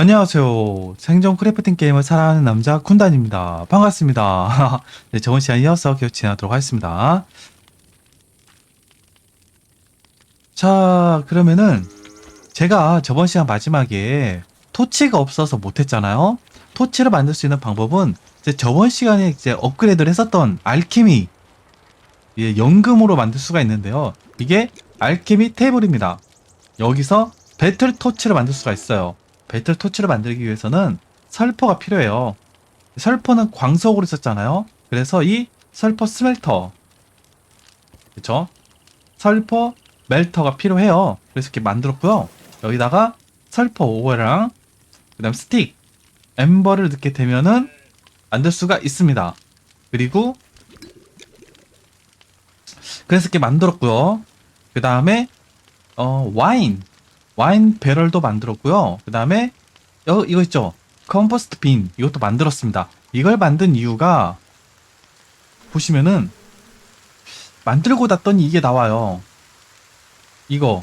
안녕하세요. 생존 크래프팅 게임을 사랑하는 남자 쿤단입니다. 반갑습니다. 네, 저번 시간 이어서 계속 진행하도록 하겠습니다. 자, 그러면은 제가 저번 시간 마지막에 토치가 없어서 못했잖아요. 토치를 만들 수 있는 방법은 이제 저번 시간에 이제 업그레이드를 했었던 알케미 예, 연금으로 만들 수가 있는데요. 이게 알케미 테이블입니다. 여기서 배틀 토치를 만들 수가 있어요. 배틀 토치를 만들기 위해서는 설퍼가 필요해요. 설퍼는 광석으로 썼잖아요. 그래서 이 설퍼 스멜터, 그쵸? 설퍼 멜터가 필요해요. 그래서 이렇게 만들었고요. 여기다가 설퍼 오어랑 그다음 스틱, 엠버를 넣게 되면은 만들 수가 있습니다. 그리고 그래서 이렇게 만들었고요. 그 다음에 어 와인 와인 배럴도 만들었고요. 그 다음에 어, 이거 있죠. 컴포스트 빈 이것도 만들었습니다. 이걸 만든 이유가 보시면은 만들고 났더니 이게 나와요. 이거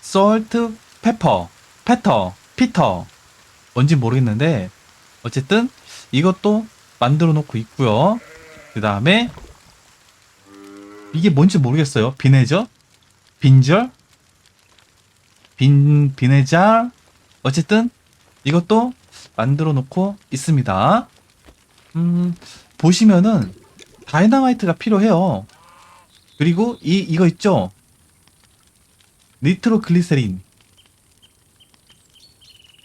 솔트 페퍼 페터 피터 뭔지 모르겠는데 어쨌든 이것도 만들어 놓고 있고요. 그 다음에 이게 뭔지 모르겠어요. 비네저? 빈절? 빈, 비네자? 어쨌든 이것도 만들어 놓고 있습니다. 음, 보시면은 다이나마이트가 필요해요. 그리고 이, 이거 있죠? 니트로글리세린.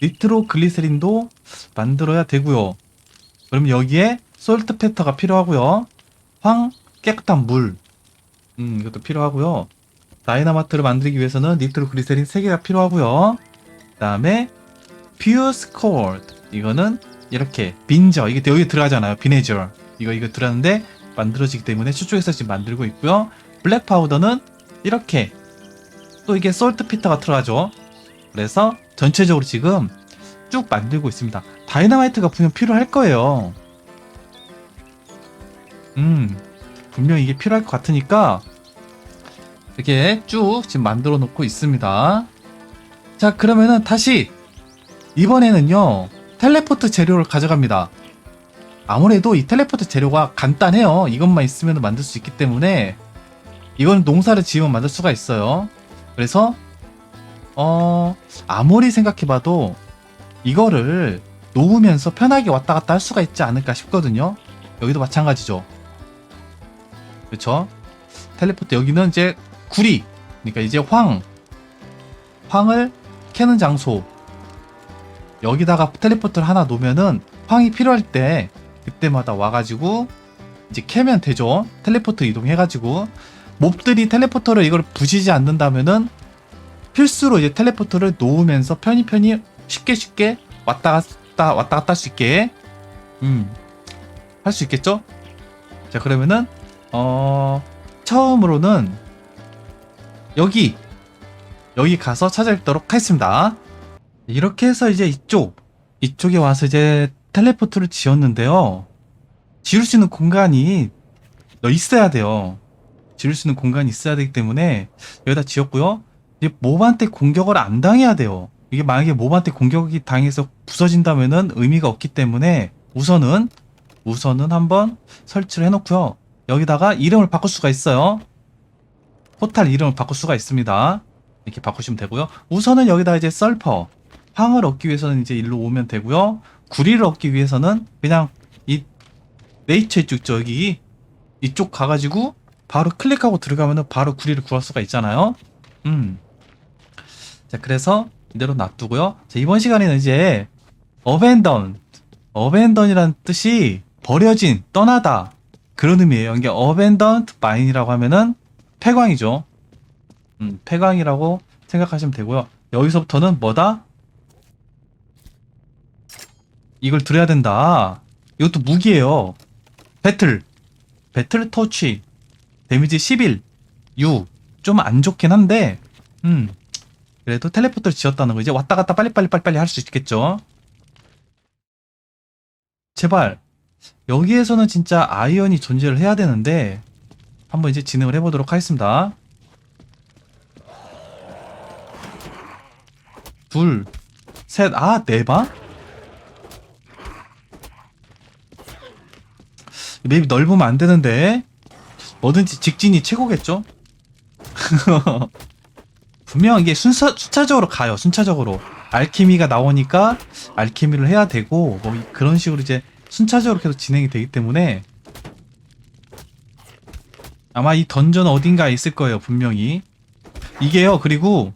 니트로글리세린도 만들어야 되고요. 그럼 여기에 솔트 페터가 필요하고요. 황, 깨끗한 물. 음, 이것도 필요하고요. 다이나마트를 만들기 위해서는 니트로글리세린 3개가 필요하고요. 그 다음에 퓨스 코드. 이거는 이렇게 빈저 이게 여기 들어가잖아요. 비네저. 이거 이거 들어가는데 만들어지기 때문에 수쪽에서 지금 만들고 있고요. 블랙 파우더는 이렇게 또 이게 솔트 피터가 들어가죠. 그래서 전체적으로 지금 쭉 만들고 있습니다. 다이나마이트가 분명 필요할 거예요. 음, 분명 이게 필요할 것 같으니까 이렇게 쭉 지금 만들어 놓고 있습니다. 자, 그러면은 다시 이번에는요, 텔레포트 재료를 가져갑니다. 아무래도 이 텔레포트 재료가 간단해요. 이것만 있으면 만들 수 있기 때문에 이건 농사를 지으면 만들 수가 있어요. 그래서 어 아무리 생각해봐도 이거를 놓으면서 편하게 왔다 갔다 할 수가 있지 않을까 싶거든요. 여기도 마찬가지죠. 그렇죠? 텔레포트 여기는 이제 구리. 그러니까 이제 황. 황을 캐는 장소. 여기다가 텔레포트를 하나 놓으면은 황이 필요할 때 그때마다 와가지고 이제 캐면 되죠. 텔레포트 이동해가지고. 몹들이 텔레포터를 이걸 부시지 않는다면은 필수로 이제 텔레포터를 놓으면서 편히 편히 쉽게 쉽게 왔다 갔다 왔다 갔다 할 수 있게. 음 할 수 있겠죠? 자 그러면은 어 처음으로는 여기 여기 가서 찾아뵙도록 하겠습니다. 이렇게 해서 이제 이쪽 이쪽에 와서 이제 텔레포트를 지었는데요. 지을 수 있는 공간이 너 있어야 돼요. 지을 수 있는 공간이 있어야 되기 때문에 여기다 지었고요. 이제 몹한테 공격을 안 당해야 돼요. 이게 만약에 몹한테 공격이 당해서 부서진다면은 의미가 없기 때문에 우선은 우선은 한번 설치를 해놓고요. 여기다가 이름을 바꿀 수가 있어요. 포탈 이름을 바꿀 수가 있습니다. 이렇게 바꾸시면 되고요. 우선은 여기다 이제 썰퍼 황을 얻기 위해서는 이제 일로 오면 되고요. 구리를 얻기 위해서는 그냥 이 네이처 이쪽 저기 이쪽 가가지고 바로 클릭하고 들어가면은 바로 구리를 구할 수가 있잖아요. 음. 자 그래서 이대로 놔두고요. 자, 이번 시간에는 이제 어벤던 어벤던이라는 뜻이 버려진 떠나다 그런 의미예요. 이게 어벤던트 마인이라고 하면은 폐광이죠. 음, 폐광이라고 생각하시면 되고요. 여기서부터는 뭐다? 이걸 들어야 된다. 이것도 무기예요. 배틀. 배틀 터치. 데미지 11. 6. 좀 안 좋긴 한데, 음. 그래도 텔레포트를 지었다는 거 이제 왔다 갔다 빨리빨리 빨리빨리 할 수 있겠죠. 제발. 여기에서는 진짜 아이언이 존재를 해야 되는데, 한번 이제 진행을 해보도록 하겠습니다. 둘, 셋, 아, 네 방? 맵이 넓으면 안 되는데. 뭐든지 직진이 최고겠죠? 분명 이게 순서, 순차적으로 가요, 순차적으로. 알케미가 나오니까 알케미를 해야 되고, 뭐 이- 그런 식으로 이제 순차적으로 계속 진행이 되기 때문에 아마 이 던전 어딘가에 있을 거예요, 분명히. 이게요, 그리고,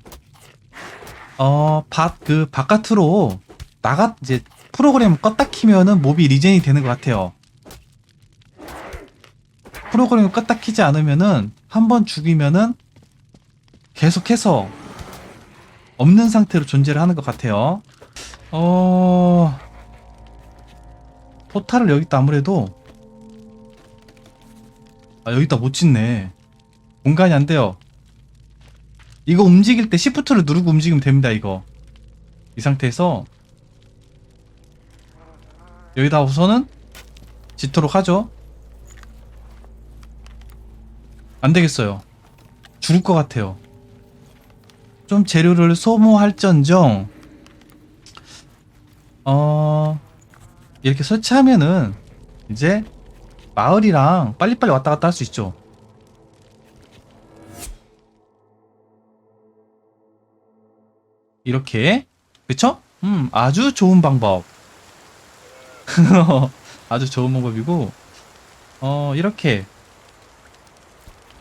어, 밖, 그, 바깥으로 나가, 이제, 프로그램 껐다 키면은 몹이 리젠이 되는 것 같아요. 프로그램을 껐다 키지 않으면은, 한 번 죽이면은, 계속해서, 없는 상태로 존재를 하는 것 같아요. 어, 포탈을 여기다 아무래도, 아, 여기다 못 짓네. 공간이 안 돼요. 이거 움직일 때 시프트를 누르고 움직이면 됩니다, 이거. 이 상태에서 여기다 우선은 짓도록 하죠. 안 되겠어요. 죽을 것 같아요. 좀 재료를 소모할전정, 어, 이렇게 설치하면은 이제 마을이랑 빨리빨리 왔다 갔다 할 수 있죠. 이렇게. 그쵸? 음 아주 좋은 방법. 아주 좋은 방법이고 어 이렇게.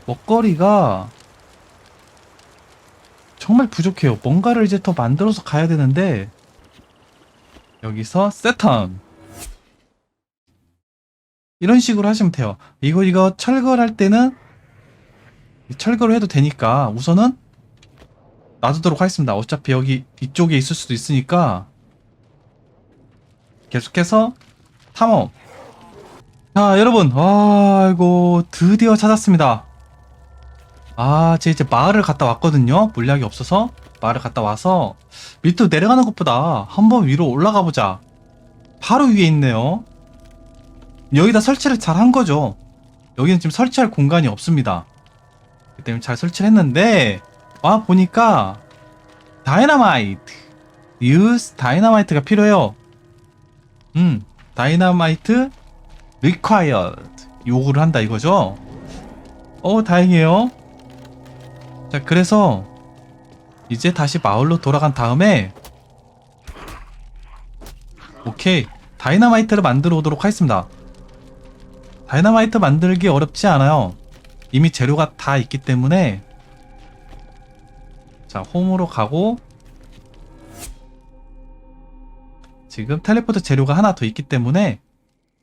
먹거리가 정말 부족해요. 뭔가를 이제 더 만들어서 가야 되는데 여기서 세턴 이런 식으로 하시면 돼요 이거 이거 철거할 때는 철거를 해도 되니까 우선은 놔두도록 하겠습니다. 어차피 여기 이쪽에 있을 수도 있으니까 계속해서 탐험. 자, 여러분, 아이고 드디어 찾았습니다. 아, 제 이제 마을을 갔다 왔거든요. 물약이 없어서 마을을 갔다 와서 밑으로 내려가는 것보다 한번 위로 올라가 보자. 바로 위에 있네요. 여기다 설치를 잘 한 거죠. 여기는 지금 설치할 공간이 없습니다. 그 때문에 잘 설치를 했는데 와 보니까 다이너마이트. 유스 다이너마이트가 필요해요. 음 다이너마이트 required. 요구를 한다 이거죠? 어 다행이에요. 자 그래서 이제 다시 마을로 돌아간 다음에 오케이. 다이너마이트를 만들어 오도록 하겠습니다 다이너마이트 만들기 어렵지 않아요. 이미 재료가 다 있기 때문에. 자, 홈으로 가고. 지금 텔레포트 재료가 하나 더 있기 때문에.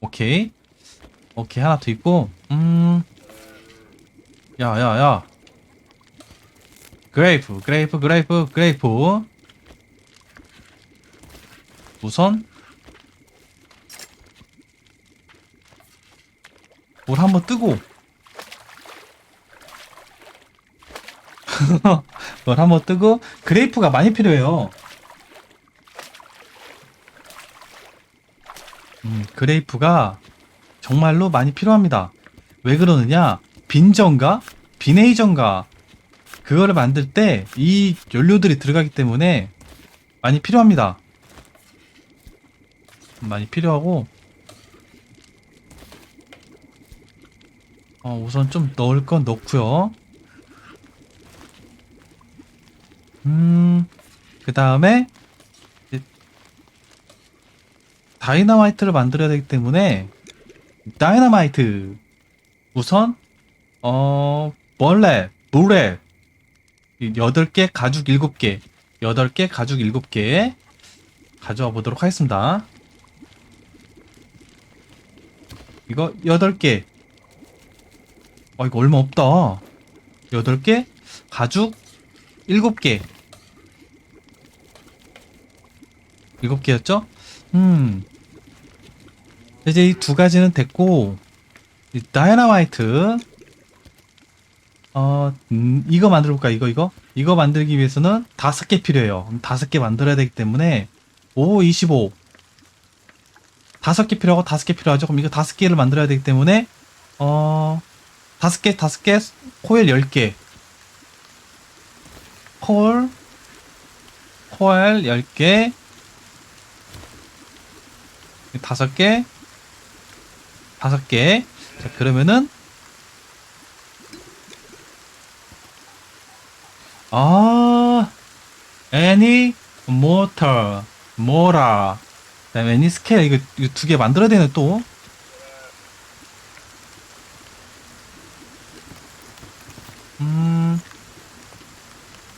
오케이. 오케이 하나 더 있고. 음. 야야야. 그레이프 그레이프 그레이프 그레이프. 우선 물 한번 뜨고 뭘 한번 뜨고 그레이프가 많이 필요해요. 음, 그레이프가 정말로 많이 필요합니다. 왜 그러느냐? 빈정가 비네이전가 그거를 만들 때 이 연료들이 들어가기 때문에 많이 필요합니다. 많이 필요하고 어, 우선 좀 넣을 건 넣고요. 음, 그 다음에, 다이너마이트를 만들어야 되기 때문에, 다이너마이트. 우선, 어, 벌레, 노래. 8개, 가죽 7개. 8개, 가죽 7개. 가져와 보도록 하겠습니다. 이거 8개. 아, 이거 얼마 없다. 8개, 가죽 7개. 7개였죠? 음. 이제 이 두 가지는 됐고, 이 다이너마이트. 어, 음, 이거 만들어 볼까, 이거, 이거? 이거 만들기 위해서는 다섯 개 필요해요. 다섯 개 만들어야 되기 때문에, 5, 25. 다섯 개 필요하고 다섯 개 필요하죠? 그럼 이거 다섯 개를 만들어야 되기 때문에, 어, 다섯 개, 다섯 개, 코일 열 개. 콜, 코일 10개, 다섯 개, 다섯 개. 자, 그러면은, 아, any motor, 뭐라. 그 다음에 any scale, 이거, 이거 두 개 만들어야 되네, 또.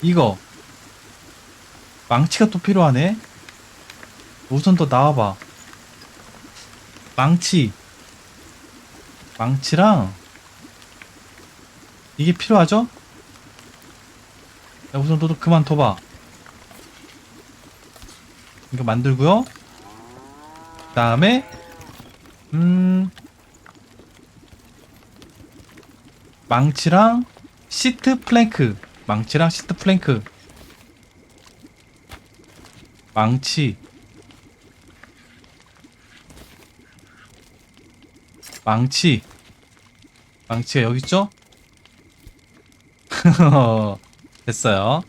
이거. 망치가 또 필요하네. 우선 또 나와봐. 망치. 망치랑 이게 필요하죠? 야, 우선 너도 그만 둬봐. 이거 만들고요. 그 다음에 음 망치랑 시트 플랭크. 망치랑 시트 플랭크. 망치. 망치. 망치가 여기 있죠? 됐어요.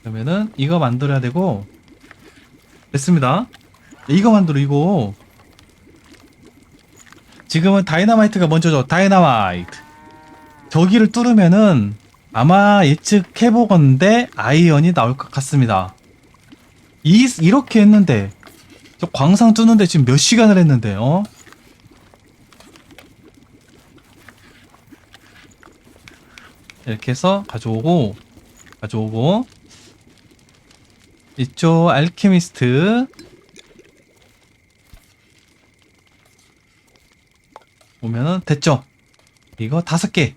그러면은 이거 만들어야 되고 됐습니다. 이거 만들어 이거. 지금은 다이너마이트가 먼저죠. 다이너마이트. 저기를 뚫으면은 아마 예측해보건데 아이언이 나올 것 같습니다. 이, 이렇게 했는데 저 광상 뚫는데 지금 몇 시간을 했는데 어? 이렇게 해서 가져오고 가져오고 이쪽 알케미스트 보면은 됐죠 이거 다섯 개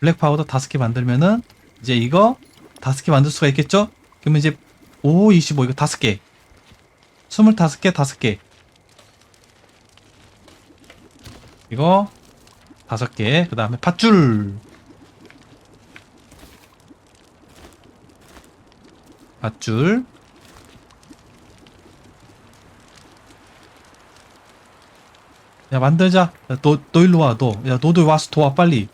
블랙 파우더 다섯 개 만들면은 이제 이거 다섯 개 만들 수가 있겠죠 그러면 이제 5, 25 이거 다섯 개 25개, 5개. 이거 5개. 그 다음에 밧줄. 밧줄. 야, 만들자. 야, 너, 너 일로 와, 너. 야, 너도 와서 도와, 빨리.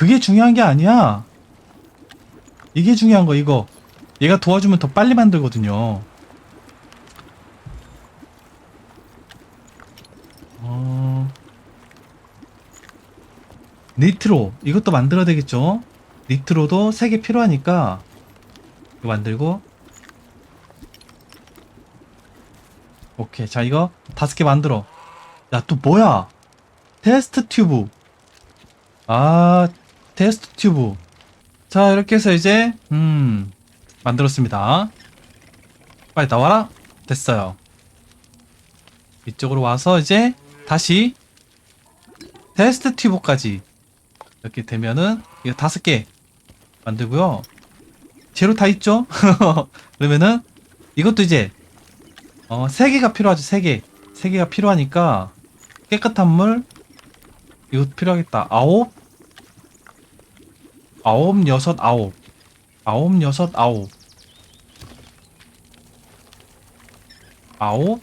그게 중요한 게 아니야. 이게 중요한 거, 이거. 얘가 도와주면 더 빨리 만들거든요. 어... 니트로. 이것도 만들어야 되겠죠? 니트로도 3개 필요하니까 이거 만들고. 오케이. 자 이거 5개 만들어. 야 또 뭐야? 테스트 튜브. 아 테스트 튜브 자 이렇게 해서 이제 음 만들었습니다 빨리 나와라 됐어요 이쪽으로 와서 이제 다시 테스트 튜브까지 이렇게 되면은 이거 다섯 개 만들고요. 재료 다 있죠? 그러면은 이것도 이제 어, 세 개가 필요하죠. 세 개. 세 개가 필요하니까 깨끗한 물 이거 필요하겠다. 아홉 아홉 여섯 아홉. 아홉 여섯 아홉. 아홉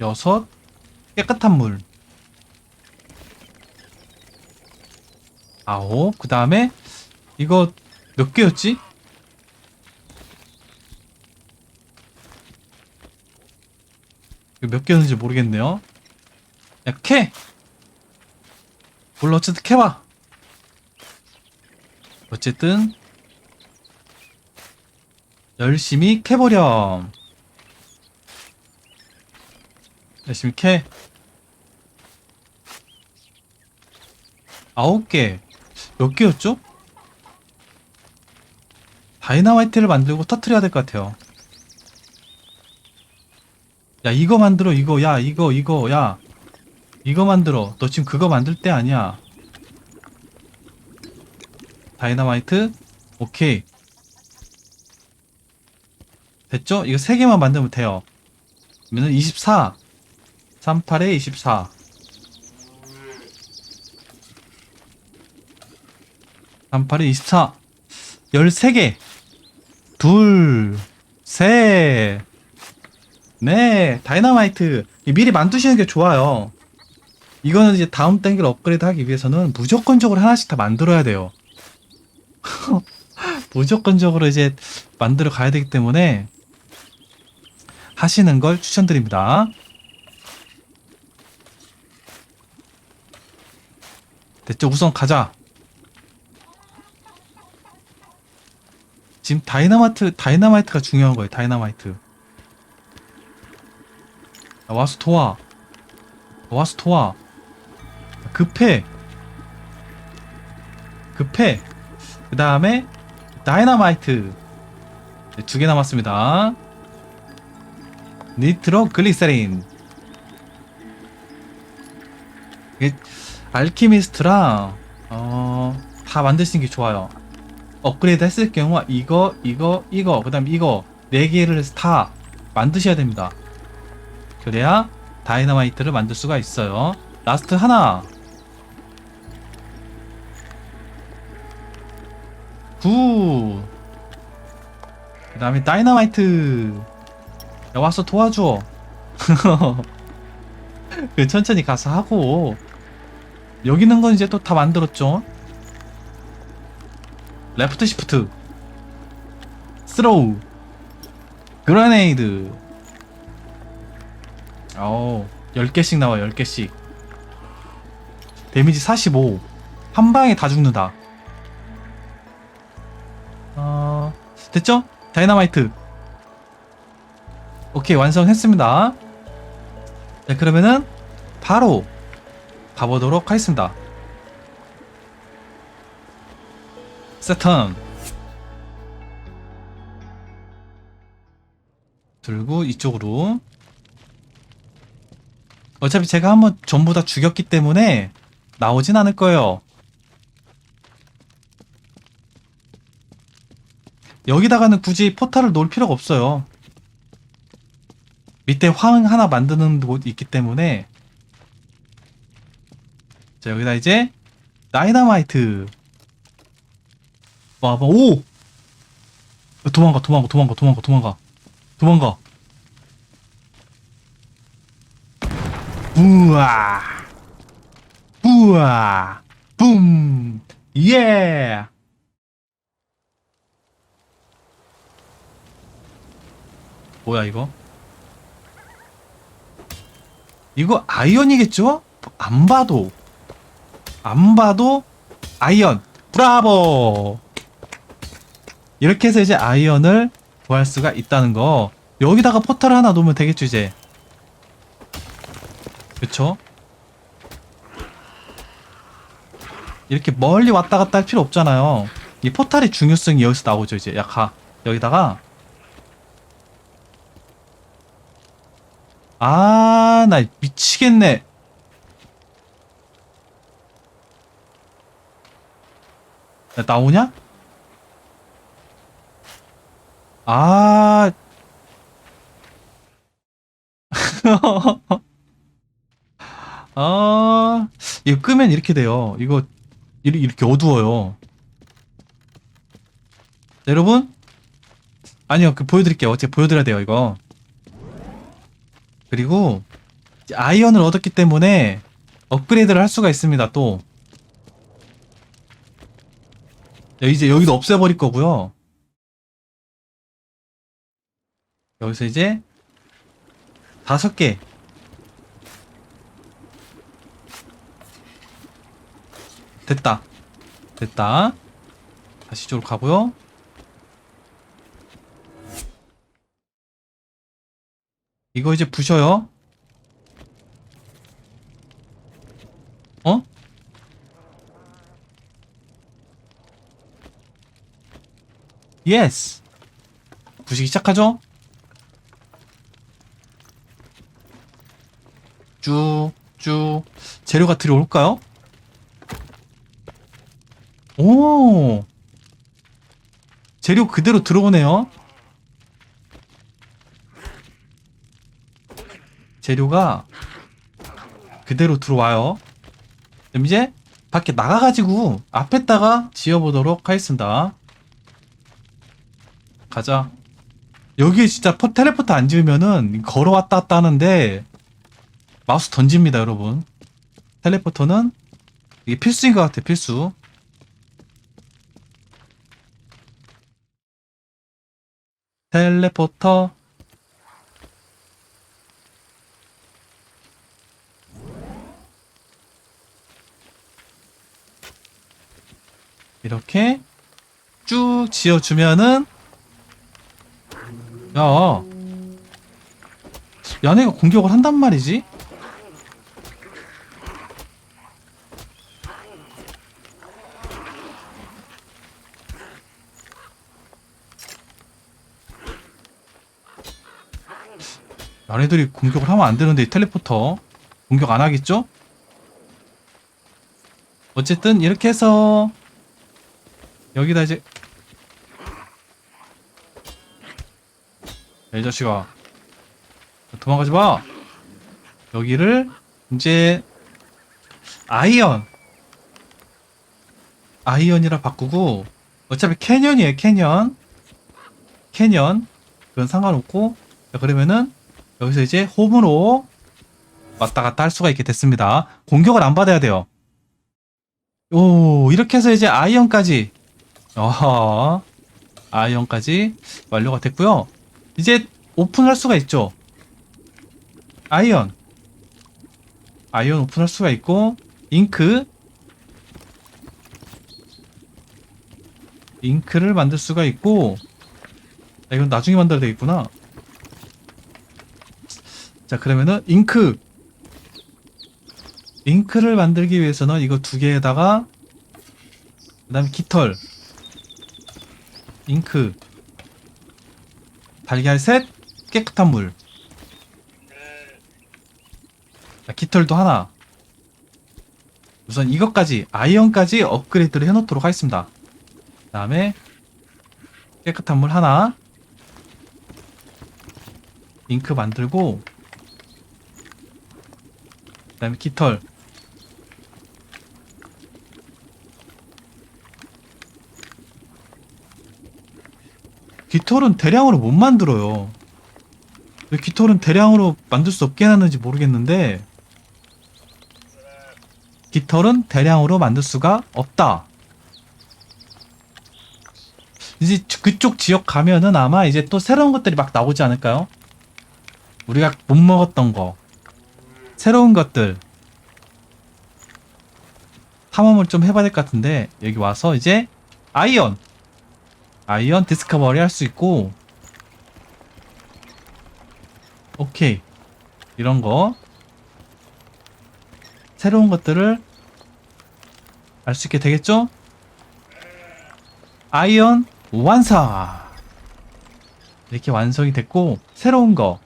여섯 깨끗한 물. 아홉 그 다음에 이거 몇 개였지? 몇 개였는지 모르겠네요. 야 캐! 물 어쨌든 캐봐 어쨌든 열심히 캐버렴 열심히 캐. 아홉 개. 몇 개였죠? 다이나마이트를 만들고 터트려야 될 것 같아요. 야, 이거 만들어, 이거. 야, 이거, 이거, 야. 이거 만들어. 너 지금 그거 만들 때 아니야. 다이나마이트. 오케이. 됐죠? 이거 세 개만 만들면 돼요. 그러면 24. 38에 24. 38에 24. 13개. 둘, 셋, 넷. 다이너마이트. 이 미리 만드시는 게 좋아요. 이거는 이제 다음 단계를 업그레이드 하기 위해서는 무조건적으로 하나씩 다 만들어야 돼요. 무조건적으로 이제 만들어 가야 되기 때문에 하시는 걸 추천드립니다. 됐죠? 우선 가자. 지금 다이나마이트, 다이나마이트가 중요한 거예요. 다이나마이트. 야, 와서 도와. 와서 도와. 급해. 급해. 그 다음에 다이나마이트 네, 두개 남았습니다. 니트로 글리세린. 이게 알키미스트랑 어, 다 만드시는 게 좋아요. 업그레이드 했을 경우 이거, 이거, 이거, 그 다음 이거 네 개를 다 만드셔야 됩니다. 그래야 다이나마이트를 만들 수가 있어요. 라스트 하나. 구. 그 다음에 다이나마이트. 야, 와서 도와줘. 그 천천히 가서 하고. 여기 있는 건 이제 또 다 만들었죠. 레프트 시프트. 스로우. 그라네이드. 어우, 10개씩 나와, 10개씩. 데미지 45. 한 방에 다 죽는다. 됐죠? 다이나마이트. 오케이, 완성했습니다. 자, 그러면은, 바로 가보도록 하겠습니다. 세턴. 들고 이쪽으로. 어차피 제가 한번 전부 다 죽였기 때문에 나오진 않을 거예요. 여기다가는 굳이 포탈을 놓을 필요가 없어요. 밑에 황 하나 만드는 곳 있기 때문에. 자 여기다 이제 다이나마이트. 와봐 오! 도망가 도망가 도망가 도망가 도망가. 도망가. 우와! 우와! 붐! 예. 뭐야 이거? 이거 아이언이겠죠? 안 봐도. 안 봐도 아이언. 브라보! 이렇게 해서 이제 아이언을 구할 수가 있다는 거. 여기다가 포탈 하나 놓으면 되겠죠 이제. 그쵸? 이렇게 멀리 왔다 갔다 할 필요 없잖아요. 이 포탈의 중요성이 여기서 나오죠 이제. 약하 여기다가 아, 나 미치겠네. 야, 나오냐? 아. 아, 이거 끄면 이렇게 돼요. 이거, 이렇게, 어두워요. 자, 여러분? 아니요, 그 보여드릴게요. 어떻게 보여드려야 돼요, 이거. 그리고 아이언을 얻었기 때문에 업그레이드를 할 수가 있습니다 또. 야, 이제 여기도 없애버릴 거고요. 여기서 이제 다섯 개. 됐다. 됐다. 다시 이쪽으로 가고요 이거 이제 부셔요. 어? 예스. 부시기 시작하죠? 쭉, 쭉. 재료가 들어올까요? 오! 재료 그대로 들어오네요. 재료가 그대로 들어와요. 그럼 이제 밖에 나가가지고 앞에다가 지어보도록 하겠습니다. 가자. 여기 진짜 포, 텔레포트 안 지으면은 걸어왔다 갔다 하는데 마우스 던집니다, 여러분. 텔레포터는 이게 필수인 것 같아, 필수. 텔레포터 이렇게 쭉 지어주면은 야 얘네가 공격을 한단 말이지? 얘네들이 공격을 하면 안 되는데 이 텔레포터 공격 안 하겠죠? 어쨌든 이렇게 해서 여기다 이제. 야, 이 자식아. 도망가지 마. 여기를 이제 아이언. 아이언이라 바꾸고 어차피 캐년이에요 캐년. 캐년. 그건 상관없고. 자, 그러면은 여기서 이제 홈으로 왔다 갔다 할 수가 있게 됐습니다. 공격을 안 받아야 돼요. 오 이렇게 해서 이제 아이언까지 어허. 아이언까지 완료가 됐고요. 이제 오픈할 수가 있죠. 아이언. 아이언 오픈할 수가 있고 잉크. 잉크를 만들 수가 있고 아, 이건 나중에 만들어야 되겠구나. 자 그러면은 잉크. 잉크를 만들기 위해서는 이거 두 개에다가 그 다음에 깃털 잉크. 달걀 셋 깨끗한 물. 자, 깃털도 하나. 우선 이것까지 아이언까지 업그레이드를 해놓도록 하겠습니다. 그 다음에 깨끗한 물 하나. 잉크 만들고 그 다음에 깃털 깃털은 대량으로 못 만들어요. 왜 깃털은 대량으로 만들 수 없게 해놨는지 모르겠는데 깃털은 대량으로 만들 수가 없다. 이제 그쪽 지역 가면은 아마 이제 또 새로운 것들이 막 나오지 않을까요? 우리가 못 먹었던 거 새로운 것들. 탐험을 좀 해봐야 될 것 같은데 여기 와서 이제 아이언 아이언 디스커버리 할 수 있고 오케이. 이런 거. 새로운 것들을 알 수 있게 되겠죠? 아이언 완성! 이렇게 완성이 됐고 새로운 거.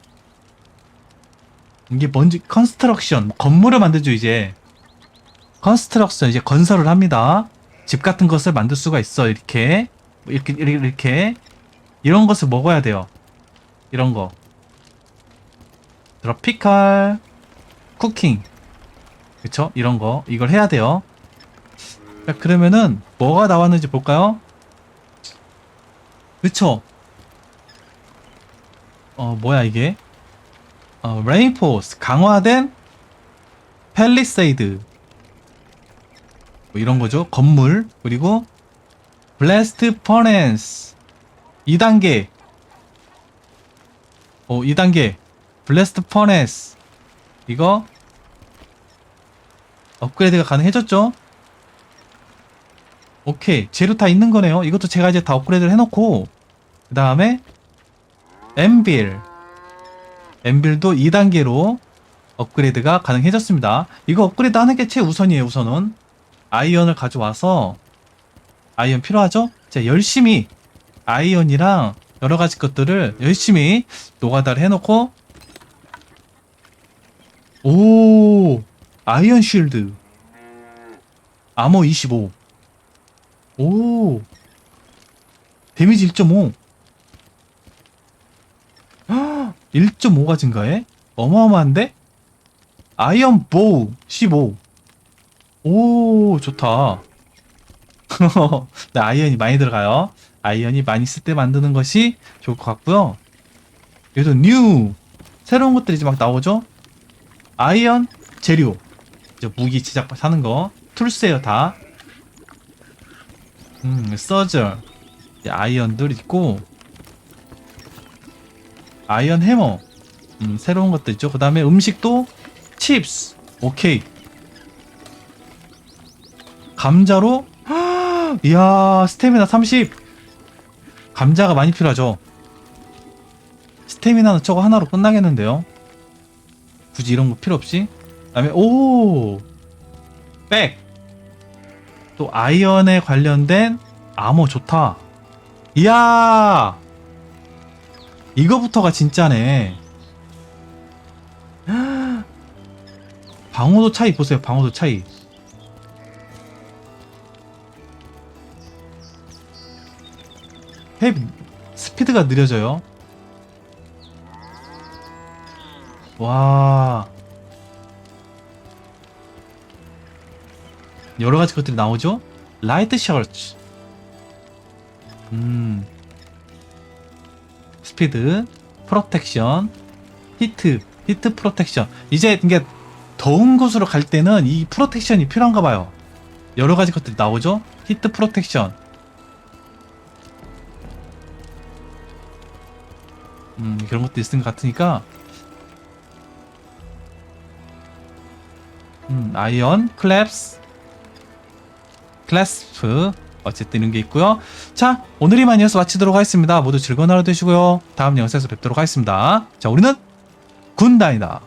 이게 뭔지 컨스트럭션 건물을 만들죠 이제. 컨스트럭션 이제 건설을 합니다. 집 같은 것을 만들 수가 있어 이렇게 이렇게 이렇게, 이렇게. 이런 것을 먹어야 돼요. 이런 거. 드러피칼 쿠킹. 그쵸? 이런 거. 이걸 해야 돼요. 자, 그러면은 뭐가 나왔는지 볼까요? 그쵸? 어 뭐야 이게? 어, 레인포스. 강화된 펠리세이드. 뭐 이런 거죠. 건물 그리고 블래스트 퍼넨스 2단계. 어 2단계. 블래스트 퍼넨스 이거 업그레이드가 가능해졌죠? 오케이. 재료 다 있는 거네요. 이것도 제가 이제 다 업그레이드를 해놓고 그 다음에 엠빌 엠빌도 2단계로 업그레이드가 가능해졌습니다. 이거 업그레이드 하는 게 최우선이에요, 우선은. 아이언을 가져와서, 아이언 필요하죠? 자, 열심히 아이언이랑 여러 가지 것들을 열심히 노가다를 해놓고, 오, 아이언 쉴드. 아머 25. 오, 데미지 1.5. 1.5가 증가해? 어마어마한데? 아이언 보우 15. 오, 좋다. 네, 아이언이 많이 들어가요. 아이언이 많이 쓸 때 만드는 것이 좋을 것 같고요. 여기서 뉴 새로운 것들이 이제 막 나오죠. 아이언 재료 이제 무기 제작 사는 거 툴스예요 다. 음 서저 아이언들 있고 아이언 해머. 음, 새로운 것도 있죠. 그 다음에 음식도 칩스. 오케이. 감자로 이야 스태미나 30 감자가 많이 필요하죠. 스태미나는 저거 하나로 끝나겠는데요? 굳이 이런 거 필요 없이? 그 다음에 오백또 아이언에 관련된 암호 좋다. 이야! 이거부터가 진짜네. 방어도 차이 보세요 방어도 차이 탭 스피드가 느려져요. 와. 여러 가지 것들이 나오죠? 라이트 셔츠. 음. 스피드, 프로텍션, 히트, 히트 프로텍션. 이제 이게 더운 곳으로 갈 때는 이 프로텍션이 필요한가 봐요. 여러 가지 것들이 나오죠? 히트 프로텍션. 그런 것도 있을 것 같으니까. 음, 아이언, 클랩스, 클래스프. 어쨌든 이런 게 있고요. 자, 오늘 이만 이어서 마치도록 하겠습니다. 모두 즐거운 하루 되시고요. 다음 영상에서 뵙도록 하겠습니다. 자, 우리는 군단이다.